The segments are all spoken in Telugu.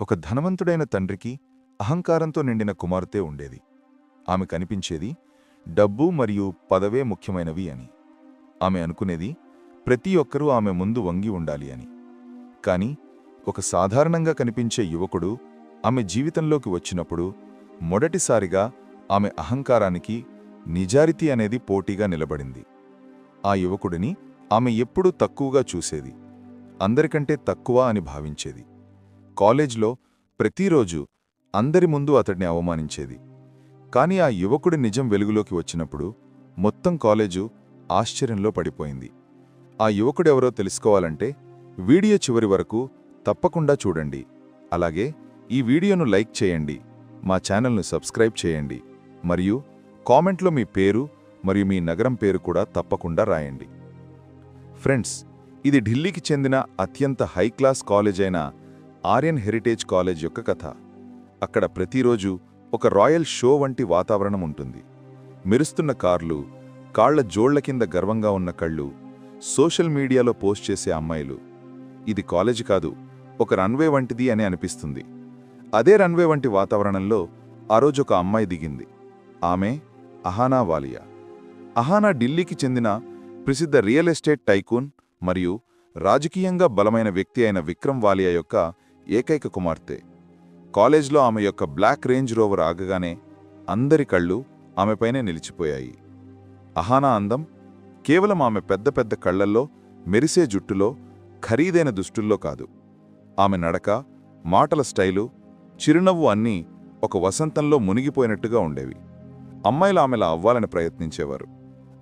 ఒక ధనవంతుడైన తండ్రికి అహంకారంతో నిండిన కుమార్తె ఉండేది. ఆమె కనిపించేది డబ్బు మరియు పదవే ముఖ్యమైనవి అని. ఆమె అనుకునేది ప్రతి ఒక్కరూ ఆమె ముందు వంగి ఉండాలి అని. కాని ఒక సాధారణంగా కనిపించే యువకుడు ఆమె జీవితంలోకి వచ్చినప్పుడు మొదటిసారిగా ఆమె అహంకారానికి నిజారితీ అనేది పోటీగా నిలబడింది. ఆ యువకుడిని ఆమె ఎప్పుడూ తక్కువగా చూసేది అందరికంటే తక్కువ అని భావించేది. కాలేజ్లో ప్రతిరోజు అందరి ముందు అతడిని అవమానించేది. కాని ఆ యువకుడి నిజం వెలుగులోకి వచ్చినప్పుడు మొత్తం కాలేజు ఆశ్చర్యంలో పడిపోయింది. ఆ యువకుడెవరో తెలుసుకోవాలంటే వీడియో చివరి వరకు తప్పకుండా చూడండి. అలాగే ఈ వీడియోను లైక్ చేయండి. మా ఛానల్ను సబ్స్క్రైబ్ చేయండి. మరియు కామెంట్లో మీ పేరు మరియు మీ నగరం పేరు కూడా తప్పకుండా రాయండి. ఫ్రెండ్స్ ఇది ఢిల్లీకి చెందిన అత్యంత హై క్లాస్ కాలేజ్ అయిన ఆర్యన్ హెరిటేజ్ కాలేజ్ యొక్క కథ. అక్కడ ప్రతిరోజు ఒక రాయల్ షో వంటి వాతావరణం ఉంటుంది. మెరుస్తున్న కార్లు కాళ్ళ జోళ్ళ కింద గర్వంగా ఉన్న కళ్ళు సోషల్ మీడియాలో పోస్ట్ చేసే అమ్మాయిలు. ఇది కాలేజ్ కాదు ఒక రన్వే వంటిది అని అనిపిస్తుంది. అదే రన్వే వంటి వాతావరణంలో ఆ రోజు ఒక అమ్మాయి దిగింది. ఆమె అహానా వాలియా. అహానా ఢిల్లీకి చెందిన ప్రసిద్ధ రియల్ ఎస్టేట్ టైకూన్ మరియు రాజకీయంగా బలమైన వ్యక్తి అయిన విక్రమ్ వాలియా యొక్క ఏకైక కుమార్తె. కాలేజ్లో ఆమె యొక్క బ్లాక్ రేంజ్ రోవర్ ఆగగానే అందరి కళ్ళు ఆమెపైనే నిలిచిపోయాయి. అహానా అందం కేవలం ఆమె పెద్ద పెద్ద కళ్ళల్లో మెరిసే జుట్టులో ఖరీదైన దుస్తుల్లో కాదు. ఆమె నడక మాటల స్టైలు చిరునవ్వు అన్నీ ఒక వసంతంలో మునిగిపోయినట్టుగా ఉండేవి. అమ్మాయిలు ఆమెలా అవ్వాలని ప్రయత్నించేవారు.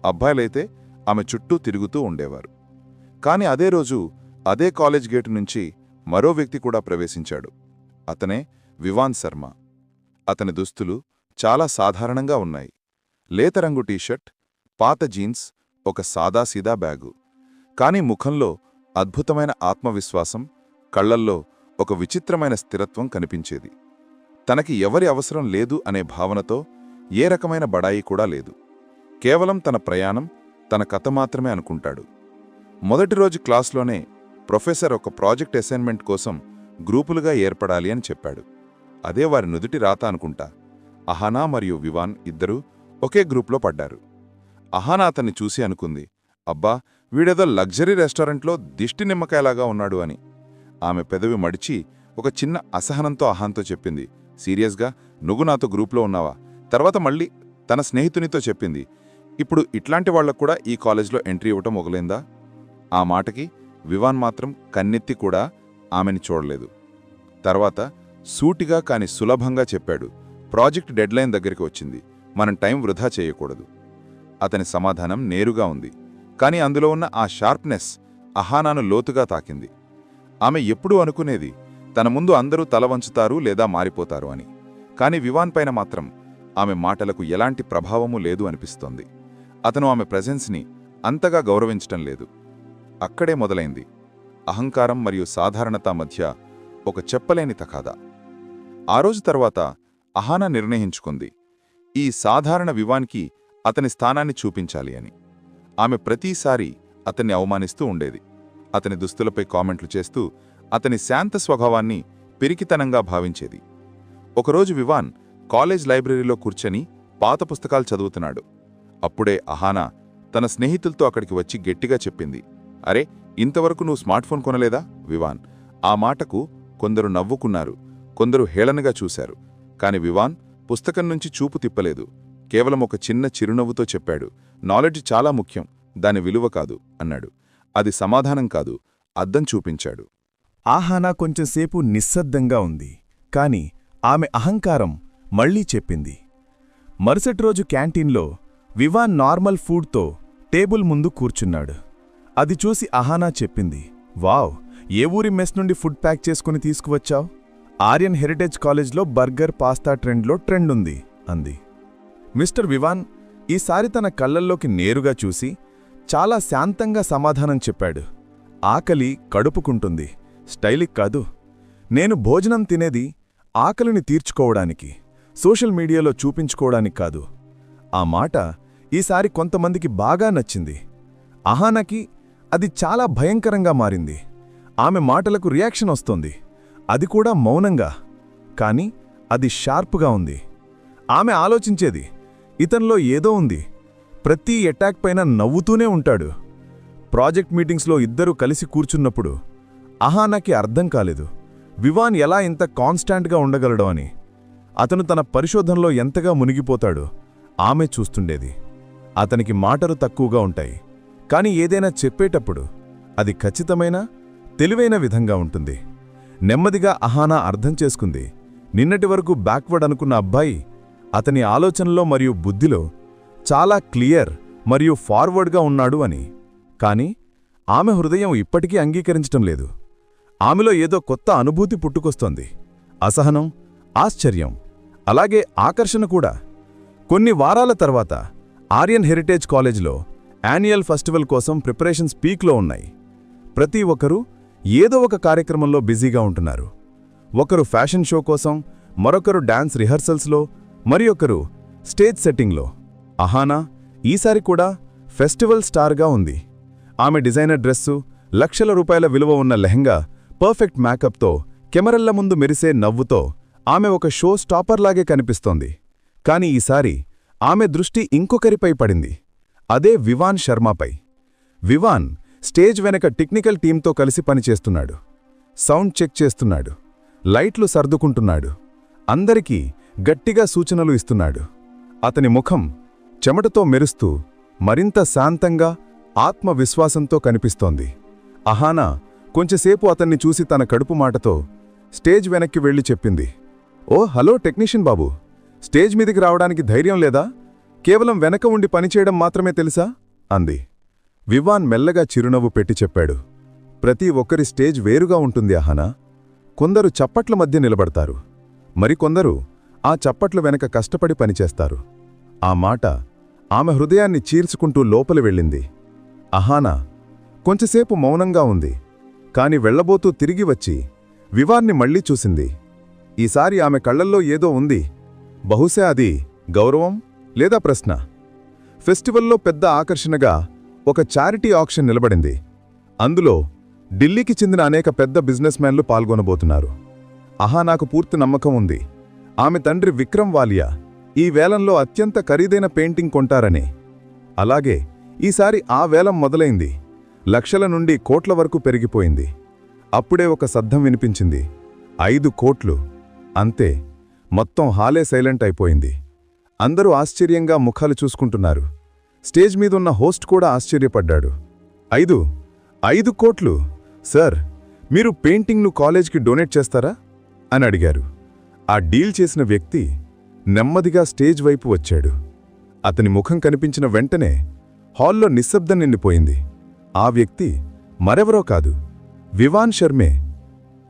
అబ్బాయిలైతే ఆమె చుట్టూ తిరుగుతూ ఉండేవారు. కాని అదే రోజు అదే కాలేజ్ గేటు నుంచి మరో వ్యక్తి కూడా ప్రవేశించాడు. అతనే వివాన్ శర్మ. అతని దుస్తులు చాలా సాధారణంగా ఉన్నాయి. లేతరంగు టీషర్ట్ పాత జీన్స్ ఒక సాదాసీదా బ్యాగు. కాని ముఖంలో అద్భుతమైన ఆత్మవిశ్వాసం కళ్ళల్లో ఒక విచిత్రమైన స్థిరత్వం కనిపించేది. తనకి ఎవరి అవసరం లేదు అనే భావనతో ఏ రకమైన బడాయి కూడా లేదు. కేవలం తన ప్రయాణం తన కథ మాత్రమే అనుకుంటాడు. మొదటి రోజు క్లాస్లోనే ప్రొఫెసర్ ఒక ప్రాజెక్ట్ అసైన్మెంట్ కోసం గ్రూపులుగా ఏర్పడాలి అని చెప్పాడు. అదే వారి నుదుటి రాత అనుకుంటా. అహానా మరియు వివాన్ ఇద్దరూ ఒకే గ్రూప్లో పడ్డారు. అహానా అతన్ని చూసి అనుకుంది అబ్బా వీడేదో లగ్జరీ రెస్టారెంట్లో దిష్టి నిమ్మకాయలాగా ఉన్నాడు అని. ఆమె పెదవి మడిచి ఒక చిన్న అసహనంతో అహాన్తో చెప్పింది సీరియస్గా నువ్వు నాతో గ్రూప్లో ఉన్నావా? తర్వాత మళ్ళీ తన స్నేహితునితో చెప్పింది ఇప్పుడు ఇట్లాంటి వాళ్ళకు కూడా ఈ కాలేజ్లో ఎంట్రీ ఇవ్వటం మొగలైందా? ఆ మాటకి వివాన్ మాత్రం కన్నెత్తి కూడా ఆమెని చూడలేదు. తర్వాత సూటిగా కాని సులభంగా చెప్పాడు ప్రాజెక్ట్ డెడ్లైన్ దగ్గరికి వచ్చింది మనం టైం వృధా చేయకూడదు. అతని సమాధానం నేరుగా ఉంది కాని అందులో ఉన్న ఆ షార్ప్నెస్ అహానాను లోతుగా తాకింది. ఆమె ఎప్పుడూ అనుకునేది తన ముందు అందరూ తల వంచుతారు లేదా మారిపోతారు అని కాని వివాన్ పైన మాత్రం ఆమె మాటలకు ఎలాంటి ప్రభావమూ లేదు అనిపిస్తోంది. అతను ఆమె ప్రెజెన్స్ని అంతగా గౌరవించటం లేదు. అక్కడే మొదలైంది. అహంకారం మరియు సాధారణత మధ్య ఒక చెప్పలేని తకాదా ఆ రోజు తర్వాత అహానా నిర్ణయించుకుంది. ఈ సాధారణ వివాన్కి అతని స్థానాన్ని చూపించాలి అని. ఆమె ప్రతీసారి అతన్ని అవమానిస్తూ ఉండేది. అతని దుస్తులపై కామెంట్లు చేస్తూ అతని శాంత స్వభావాన్ని పిరికితనంగా భావించేది. ఒకరోజు వివాన్ కాలేజ్ లైబ్రరీలో కూర్చొని పాత పుస్తకాలు చదువుతున్నాడు. అప్పుడే అహానా తన స్నేహితులతో అక్కడికి వచ్చి గట్టిగా చెప్పింది. అరే ఇంతవరకు నువ్వు స్మార్ట్ ఫోన్ కొనలేదా? వివాన్. ఆ మాటకు కొందరు నవ్వుకున్నారు. కొందరు హేళనగా చూశారు. కాని వివాన్ పుస్తకం నుంచి చూపు తిప్పలేదు. కేవలం ఒక చిన్న చిరునవ్వుతో చెప్పాడు. నాలెడ్జ్ చాలా ముఖ్యం. దాని విలువ కాదు అన్నాడు. అది సమాధానం కాదు. అద్దం చూపించాడు. ఆహానా కొంచెంసేపు నిశ్శబ్దంగా ఉంది. కాని ఆమె అహంకారం మళ్ళీ చెప్పింది. మరుసటి రోజు క్యాంటీన్లో వివాన్ నార్మల్ ఫుడ్తో టేబుల్ ముందు కూర్చున్నాడు. అది చూసి అహానా చెప్పింది వావ్ ఏ ఊరి మెస్ నుండి ఫుడ్ ప్యాక్ చేసుకుని తీసుకువచ్చావ్? ఆర్యన్ హెరిటేజ్ కాలేజ్లో బర్గర్ పాస్తా ట్రెండ్లో ట్రెండ్ ఉంది అంది. మిస్టర్ వివాన్ ఈసారి తన కళ్ళల్లోకి నేరుగా చూసి చాలా శాంతంగా సమాధానం చెప్పాడు. ఆకలి కడుపుకుంటుంది స్టైలిక్ కాదు. నేను భోజనం తినేది ఆకలిని తీర్చుకోవడానికి సోషల్ మీడియాలో చూపించుకోవడానికి కాదు. ఆ మాట ఈసారి కొంతమందికి బాగా నచ్చింది. అహానాకి అది చాలా భయంకరంగా మారింది. ఆమె మాటలకు రియాక్షన్ వస్తోంది. అది కూడా మౌనంగా. కాని అది షార్ప్గా ఉంది. ఆమె ఆలోచించేది ఇతనిలో ఏదో ఉంది. ప్రతి అటాక్ పైన నవ్వుతూనే ఉంటాడు. ప్రాజెక్ట్ మీటింగ్స్లో ఇద్దరూ కలిసి కూర్చున్నప్పుడు అహానాకి అర్థం కాలేదు. వివాన్ ఎలా ఇంత కాన్స్టాంట్గా ఉండగలడో అని. అతను తన పరిశోధనలో ఎంతగా మునిగిపోతాడో ఆమె చూస్తుండేది. అతనికి మాటలు తక్కువగా ఉంటాయి. కానీ ఏదైనా చెప్పేటప్పుడు అది ఖచ్చితమైన తెలివైన విధంగా ఉంటుంది. నెమ్మదిగా అహానా అర్థం చేసుకుంది. నిన్నటి వరకు బ్యాక్వర్డ్ అనుకున్న అబ్బాయి అతని ఆలోచనలో మరియు బుద్ధిలో చాలా క్లియర్ మరియు ఫార్వర్డ్గా ఉన్నాడు అని. కాని ఆమె హృదయం ఇప్పటికీ అంగీకరించటం లేదు. ఆమెలో ఏదో కొత్త అనుభూతి పుట్టుకొస్తోంది. అసహనం ఆశ్చర్యం అలాగే ఆకర్షణ కూడా. కొన్ని వారాల తర్వాత ఆర్యన్ హెరిటేజ్ కాలేజ్లో యాన్యువల్ ఫెస్టివల్ కోసం ప్రిపరేషన్స్ పీక్లో ఉన్నాయి. ప్రతి ఒక్కరూ ఏదో ఒక కార్యక్రమంలో బిజీగా ఉంటున్నారు. ఒకరు ఫ్యాషన్ షో కోసం మరొకరు డాన్స్ రిహర్సల్స్లో మరి ఒకరు స్టేజ్ సెట్టింగ్లో. అహానా ఈసారి కూడా ఫెస్టివల్ స్టార్గా ఉంది. ఆమె డిజైనర్ డ్రెస్సు లక్షల రూపాయల విలువ ఉన్న లెహంగా పర్ఫెక్ట్ మేకప్తో కెమెరల్ల ముందు మెరిసే నవ్వుతో ఆమె ఒక షో స్టాపర్లాగే కనిపిస్తోంది. కాని ఈసారి ఆమె దృష్టి ఇంకొకరిపై పడింది. అదే వివాన్ శర్మపై. వివాన్ స్టేజ్ వెనక టెక్నికల్ టీంతో కలిసి పనిచేస్తున్నాడు. సౌండ్ చెక్ చేస్తున్నాడు. లైట్లు సర్దుకుంటున్నాడు. అందరికీ గట్టిగా సూచనలు ఇస్తున్నాడు. అతని ముఖం చెమటతో మెరుస్తూ మరింత శాంతంగా ఆత్మవిశ్వాసంతో కనిపిస్తోంది. అహానా కొంచెంసేపు అతన్ని చూసి తన కడుపు మాటతో స్టేజ్ వెనక్కి వెళ్ళి చెప్పింది. ఓ హలో టెక్నీషియన్ బాబు. స్టేజ్ మీదికి రావడానికి ధైర్యం లేదా? కేవలం వెనక ఉండి పనిచేయడం మాత్రమే తెలుసా? అంది. వివాన్ మెల్లగా చిరునవ్వు పెట్టి చెప్పాడు. ప్రతి ఒక్కరి స్టేజ్ వేరుగా ఉంటుంది అహానా. కొందరు చప్పట్ల మధ్య నిలబడతారు. మరికొందరు ఆ చప్పట్ల వెనక కష్టపడి పనిచేస్తారు. ఆ మాట ఆమె హృదయాన్ని చీల్చుకుంటూ లోపలి వెళ్ళింది. అహానా కొంచెంసేపు మౌనంగా ఉంది. కాని వెళ్ళబోతూ తిరిగి వచ్చి వివాన్ని మళ్ళీ చూసింది. ఈసారి ఆమె కళ్ళల్లో ఏదో ఉంది. బహుశా అది గౌరవం? లేదా ప్రశ్న? ఫెస్టివల్లో పెద్ద ఆకర్షణగా ఒక చారిటీ ఆక్షన్ నిలబడింది. అందులో ఢిల్లీకి చెందిన అనేక పెద్ద బిజినెస్ మ్యాన్లు పాల్గొనబోతున్నారు. ఆహా నాకు పూర్తి నమ్మకం ఉంది. ఆమె తండ్రి విక్రమ్ వాలియా ఈ వేలంలో అత్యంత ఖరీదైన పెయింటింగ్ కొంటారని. అలాగే ఈసారి ఆ వేలం మొదలైంది. లక్షల నుండి కోట్ల వరకు పెరిగిపోయింది. అప్పుడే ఒక సద్దం వినిపించింది. ఐదు కోట్లు. అంతే. మొత్తం హాలే సైలెంట్ అయిపోయింది. అందరూ ఆశ్చర్యంగా ముఖాలు చూసుకుంటున్నారు. స్టేజ్ మీదున్న హోస్ట్ కూడా ఆశ్చర్యపడ్డాడు. ఐదు ఐదు కోట్లు? సార్ మీరు పెయింటింగ్ను కాలేజ్కి డొనేట్ చేస్తారా? అని అడిగారు. ఆ డీల్ చేసిన వ్యక్తి నెమ్మదిగా స్టేజ్ వైపు వచ్చాడు. అతని ముఖం కనిపించిన వెంటనే హాల్లో నిశ్శబ్దం నిండిపోయింది. ఆ వ్యక్తి మరెవరో కాదు వివాన్ శర్మే.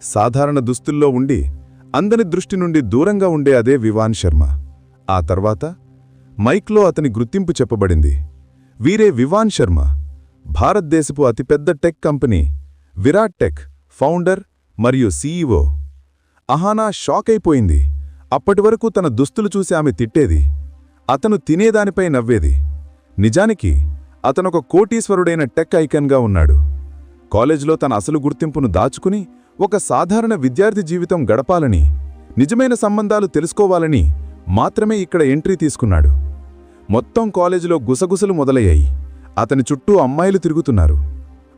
సాధారణ దుస్తుల్లో ఉండి అందని దృష్టి నుండి దూరంగా ఉండే అదే వివాన్ శర్మ. ఆ తర్వాత మైక్లో అతని గుర్తింపు చెప్పబడింది. వీరే వివాన్ శర్మ భారతదేశపు అతిపెద్ద tech company Virat tech founder మరియు సీఈఓ. అహానా షాక్ అయిపోయింది. అప్పటివరకు తన దుస్తులు చూసి ఆమె తిట్టేది. అతను తినేదానిపై నవ్వేది. నిజానికి అతనొక కోటీశ్వరుడైన టెక్ ఐకన్గా ఉన్నాడు. కాలేజ్లో తన అసలు గుర్తింపును దాచుకుని ఒక సాధారణ విద్యార్థి జీవితం గడపాలని నిజమైన సంబంధాలు తెలుసుకోవాలని మాత్రమే ఇక్కడ ఎంట్రీ తీసుకున్నాడు. మొత్తం కాలేజీలో గుసగుసలు మొదలయ్యాయి. అతని చుట్టూ అమ్మాయిలు తిరుగుతున్నారు.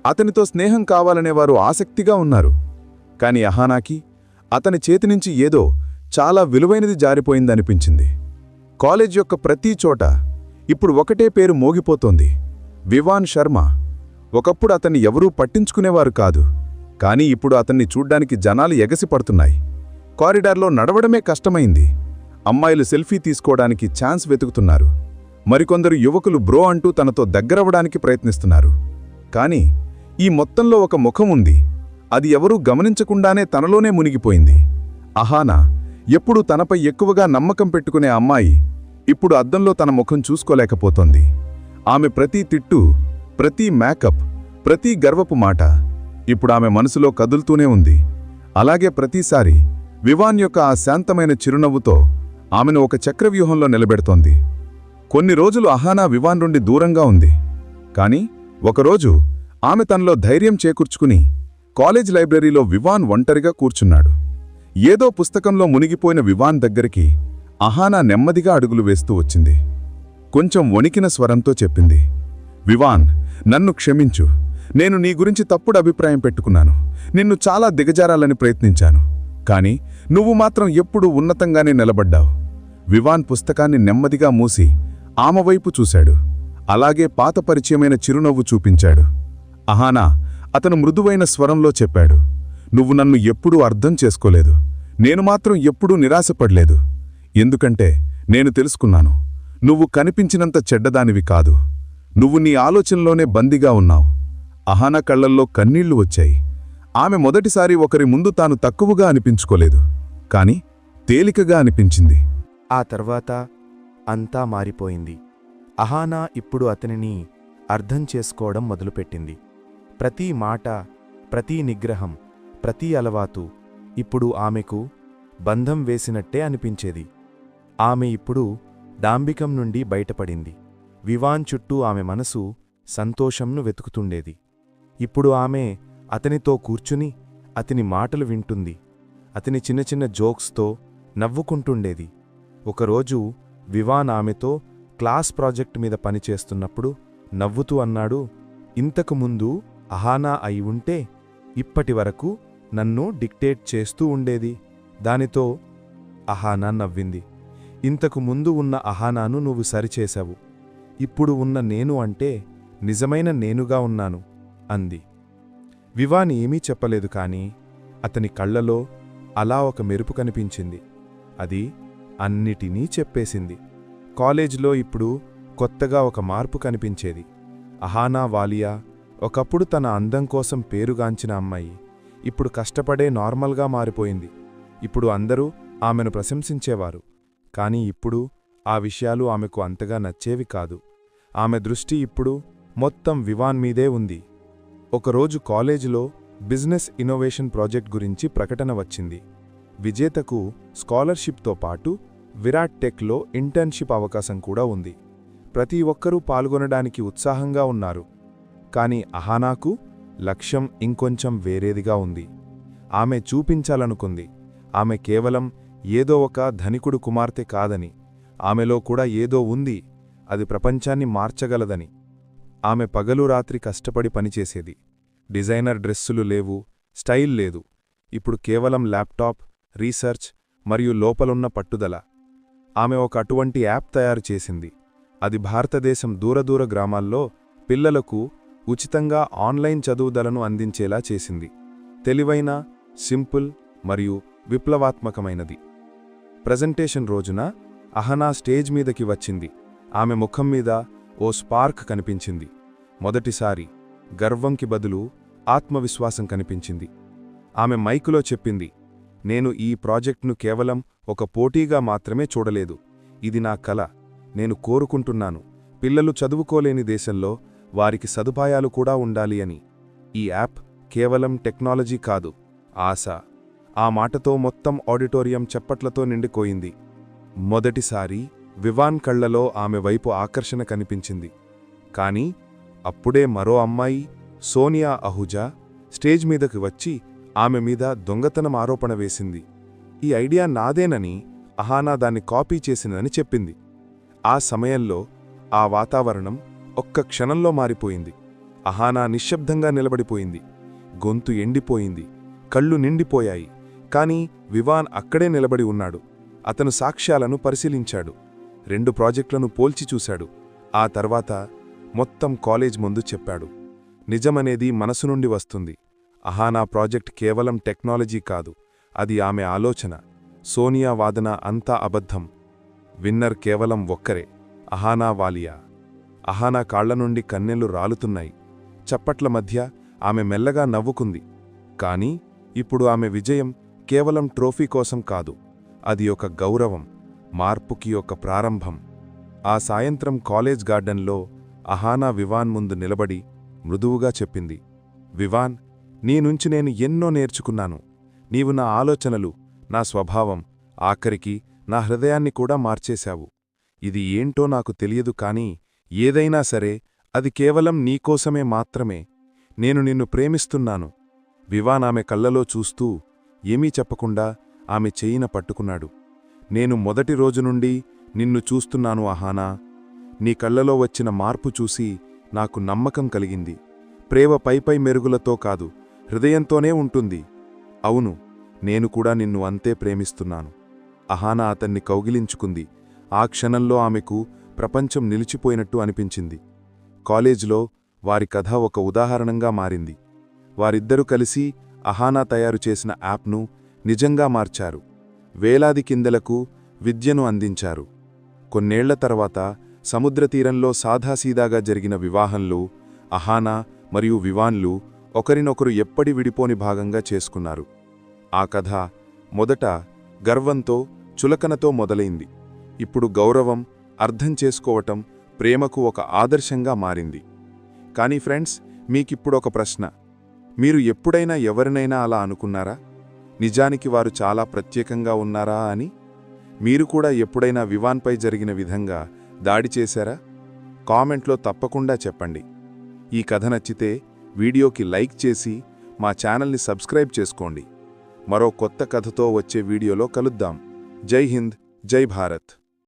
అతనితో స్నేహం కావాలనేవారు ఆసక్తిగా ఉన్నారు. కాని అహానాకి అతని చేతినుంచి ఏదో చాలా విలువైనది జారిపోయిందనిపించింది. కాలేజ్ యొక్క ప్రతి చోట ఇప్పుడు ఒకటే పేరు మోగిపోతోంది. వివాన్ శర్మ. ఒకప్పుడు అతన్ని ఎవరూ పట్టించుకునేవారు కాదు. కానీ ఇప్పుడు అతన్ని చూడ్డానికి జనాలు ఎగసిపడుతున్నాయి. కారిడార్లో నడవడమే కష్టమైంది. అమ్మాయిలు సెల్ఫీ తీసుకోవడానికి ఛాన్స్ వెతుకుతున్నారు. మరికొందరు యువకులు బ్రో అంటూ తనతో దగ్గరవడానికి ప్రయత్నిస్తున్నారు. కానీ ఈ మొత్తంలో ఒక ముఖం ఉంది. అది ఎవరూ గమనించకుండానే తనలోనే మునిగిపోయింది. అహానా ఎప్పుడూ తనపై ఎక్కువగా నమ్మకం పెట్టుకునే అమ్మాయి ఇప్పుడు అద్దంలో తన ముఖం చూసుకోలేకపోతోంది. ఆమె ప్రతి తిట్టు ప్రతి మేకప్ ప్రతి గర్వపు మాట ఇప్పుడు ఆమె మనసులో కదులుతూనే ఉంది. అలాగే ప్రతిసారి వివాన్ యొక్క ఆ శాంతమైన చిరునవ్వుతో ఆమెను ఒక చక్రవ్యూహంలో నిలబెడుతోంది. కొన్ని రోజులు అహానా వివాన్ నుండి దూరంగా ఉంది. కాని ఒకరోజు ఆమె తనలో ధైర్యం చేకూర్చుకుని కాలేజ్ లైబ్రరీలో వివాన్ ఒంటరిగా కూర్చున్నాడు. ఏదో పుస్తకంలో మునిగిపోయిన వివాన్ దగ్గరికి అహానా నెమ్మదిగా అడుగులు వేస్తూ వచ్చింది. కొంచెం వణికిన స్వరంతో చెప్పింది. వివాన్ నన్ను క్షమించు. నేను నీ గురించి తప్పుడు అభిప్రాయం పెట్టుకున్నాను. నిన్ను చాలా దిగజారాలని ప్రయత్నించాను. కాని నువ్వు మాత్రం ఎప్పుడూ ఉన్నతంగానే నిలబడ్డావు. వివాన్ పుస్తకాన్ని నెమ్మదిగా మూసి ఆమె వైపు చూశాడు. అలాగే పాత పరిచయమైన చిరునవ్వు చూపించాడు. అహానా అతను మృదువైన స్వరంలో చెప్పాడు. నువ్వు నన్ను ఎప్పుడూ అర్థం చేసుకోలేదు. నేను మాత్రం ఎప్పుడూ నిరాశపడలేదు. ఎందుకంటే నేను తెలుసుకున్నాను. నువ్వు కనిపించినంత చెడ్డదానివి కాదు. నువ్వు నీ ఆలోచనలోనే బందీగా ఉన్నావు. అహానా కళ్ళల్లో కన్నీళ్ళు వచ్చాయి. ఆమె మొదటిసారి ఒకరి ముందు తాను తక్కువగా అనిపించుకోలేదు. కాని తేలికగా అనిపించింది. ఆ తర్వాత అంతా మారిపోయింది. అహానా ఇప్పుడు అతనిని అర్థం చేసుకోవడం మొదలుపెట్టింది. ప్రతి మాట ప్రతి నిగ్రహం ప్రతి అలవాతు ఇప్పుడు ఆమెకు బంధం వేసినట్టే అనిపించేది. ఆమె ఇప్పుడు డాంబికం నుండి బయటపడింది. వివాన్ చుట్టూ ఆమె మనసు సంతోషంను వెతుకుతుండేది. ఇప్పుడు ఆమె అతనితో కూర్చుని అతని మాటలు వింటుంది. అతని చిన్న చిన్న జోక్స్తో నవ్వుకుంటుండేది. ఒకరోజు వివాన్ ఆమెతో క్లాస్ ప్రాజెక్ట్ మీద పనిచేస్తున్నప్పుడు నవ్వుతూ అన్నాడు ఇంతకు ముందు అహానా అయి ఉంటే ఇప్పటి వరకు నన్ను డిక్టేట్ చేస్తూ ఉండేది. దానితో అహానా నవ్వింది ఇంతకు ముందు ఉన్న అహానాను నువ్వు సరిచేశావు ఇప్పుడు ఉన్న నేను అంటే నిజమైన నేనుగా ఉన్నాను అంది. వివాన్ ఏమీ చెప్పలేదు కాని అతని కళ్ళలో అలా ఒక మెరుపు కనిపించింది అది అన్నిటినీ చెప్పేసింది. కాలేజ్లో ఇప్పుడు కొత్తగా ఒక మార్పు కనిపించేది. అహానా వాలియా ఒకప్పుడు తన అందం కోసం పేరుగాంచిన అమ్మాయి ఇప్పుడు కష్టపడే నార్మల్గా మారిపోయింది. ఇప్పుడు అందరూ ఆమెను ప్రశంసించేవారు. కానీ ఇప్పుడు ఆ విషయాలు ఆమెకు అంతగా నచ్చేవి కాదు. ఆమె దృష్టి ఇప్పుడు మొత్తం వివాన్ మీదే ఉంది. ఒకరోజు కాలేజీలో బిజినెస్ ఇన్నోవేషన్ ప్రాజెక్ట్ గురించి ప్రకటన వచ్చింది. విజేతకు స్కాలర్షిప్తో పాటు విరాట్ టెక్లో ఇంటర్న్షిప్ అవకాశం కూడా ఉంది. ప్రతి ఒక్కరూ పాల్గొనడానికి ఉత్సాహంగా ఉన్నారు. కానీ అహానాకు లక్ష్యం ఇంకొంచెం వేరేదిగా ఉంది. ఆమె చూపించాలనుకుంది. ఆమె కేవలం ఏదో ఒక ధనికుడు కుమార్తె కాదని ఆమెలో కూడా ఏదో ఉంది. అది ప్రపంచాన్ని మార్చగలదని. ఆమె పగలు రాత్రి కష్టపడి పనిచేసేది. డిజైనర్ డ్రెస్సులు లేవు స్టైల్ లేదు. ఇప్పుడు కేవలం ల్యాప్టాప్ రీసెర్చ్ మరియు లోపలున్న పట్టుదల. ఆమె ఒక అటువంటి యాప్ తయారు చేసింది. అది భారతదేశం దూరదూర గ్రామాల్లో పిల్లలకు ఉచితంగా ఆన్లైన్ చదువుదలను అందించేలా చేసింది. తెలివైన సింపుల్ మరియు విప్లవాత్మకమైనది. ప్రజెంటేషన్ రోజున అహనా స్టేజ్ మీదకి వచ్చింది. ఆమె ముఖం మీద ఓ స్పార్క్ కనిపించింది. మొదటిసారి గర్వంకి బదులు ఆత్మవిశ్వాసం కనిపించింది. ఆమె మైకులో చెప్పింది నేను ఈ ప్రాజెక్ట్ను కేవలం ఒక పోటీగా మాత్రమే చూడలేదు. ఇది నా కల. నేను కోరుకుంటున్నాను. పిల్లలు చదువుకోలేని దేశంలో వారికి సదుపాయాలు కూడా ఉండాలి అని. ఈ యాప్ కేవలం టెక్నాలజీ కాదు. ఆశ. ఆ మాటతో మొత్తం ఆడిటోరియం చప్పట్లతో నిండిపోయింది. మొదటిసారి వివాన్ కళ్ళలో ఆమె వైపు ఆకర్షణ కనిపించింది. కానీ అప్పుడే మరో అమ్మాయి సోనియా అహుజా స్టేజ్ మీదకి వచ్చి ఆమె మీద దొంగతనం ఆరోపణ వేసింది. ఈ ఐడియా నాదేనని అహానా దాన్ని కాపీ చేసిందని చెప్పింది. ఆ సమయంలో ఆ వాతావరణం ఒక్క క్షణంలో మారిపోయింది. అహానా నిశ్శబ్దంగా నిలబడిపోయింది. గొంతు ఎండిపోయింది. కళ్ళు నిండిపోయాయి. కాని వివాన్ అక్కడే నిలబడి ఉన్నాడు. అతను సాక్ష్యాలను పరిశీలించాడు. రెండు ప్రాజెక్టులను పోల్చి చూశాడు. ఆ తర్వాత మొత్తం కాలేజ్ ముందు చెప్పాడు. నిజమనేది మనసు నుండి వస్తుంది. అహానా ప్రాజెక్ట్ కేవలం టెక్నాలజీ కాదు అది ఆమె ఆలోచన సోనియా వాదన అంతా అబద్ధం. విన్నర్ కేవలం ఒక్కరే అహానా వాలియా. అహానా కాళ్ళ నుండి కన్నెలు రాలుతున్నాయి. చప్పట్ల మధ్య ఆమె మెల్లగా నవ్వుకుంది. కాని ఇప్పుడు ఆమె విజయం కేవలం ట్రోఫీ కోసం కాదు అది ఒక గౌరవం మార్పుకి ఒక ప్రారంభం. ఆ సాయంత్రం కాలేజ్ గార్డెన్లో అహానా వివాన్ ముందు నిలబడి మృదువుగా చెప్పింది. వివాన్ నీ నుంచి నేను ఎన్నో నేర్చుకున్నాను. నీవు నా ఆలోచనలు నా స్వభావం ఆఖరికి నా హృదయాన్ని కూడా మార్చేశావు. ఇది ఏంటో నాకు తెలియదు కాని ఏదైనా సరే అది కేవలం నీకోసమే మాత్రమే. నేను నిన్ను ప్రేమిస్తున్నాను. వివాన్ ఆమె కళ్ళలో చూస్తూ ఏమీ చెప్పకుండా ఆమె చెయ్యిన పట్టుకున్నాడు. నేను మొదటి రోజు నుండి నిన్ను చూస్తున్నాను అహానా. నీ కళ్ళలో వచ్చిన మార్పు చూసి నాకు నమ్మకం కలిగింది. ప్రేమ పైపై మెరుగులతో కాదు హృదయంతోనే ఉంటుంది. అవును నేను కూడా నిన్ను అంతే ప్రేమిస్తున్నాను. అహానా అతన్ని కౌగిలించుకుంది. ఆ క్షణంలో ఆమెకు ప్రపంచం నిలిచిపోయినట్టు అనిపించింది. కాలేజ్లో వారి కథ ఒక ఉదాహరణంగా మారింది. వారిద్దరూ కలిసి అహానా తయారు చేసిన యాప్ను నిజంగా మార్చారు. వేలాది కిందలకు విద్యను అందించారు. కొన్నేళ్ళ తర్వాత సముద్రతీరంలో సాధాసీదాగా జరిగిన వివాహంలో అహానా మరియు వివాన్లు ఒకరినొకరు ఎప్పటి విడిపోని భాగంగా చేసుకున్నారు. ఆ కథ మొదట గర్వంతో చులకనతో మొదలైంది. ఇప్పుడు గౌరవం అర్థం చేసుకోవటం ప్రేమకు ఒక ఆదర్శంగా మారింది. కానీ ఫ్రెండ్స్ మీకిప్పుడొక ప్రశ్న. మీరు ఎప్పుడైనా ఎవరినైనా అలా అనుకున్నారా? నిజానికి వారు చాలా ప్రత్యేకంగా ఉన్నారా అని? మీరు కూడా ఎప్పుడైనా వివాన్పై జరిగిన విధంగా దాడి చేశారా? కామెంట్లో తప్పకుండా చెప్పండి. ఈ కథ నచ్చితే వీడియోకి లైక్ చేసి మా ఛానల్ని సబ్స్క్రైబ్ చేసుకోండి. మరో కొత్త కథతో వచ్చే వీడియోలో కలుద్దాం. జై హింద్ జై భారత్.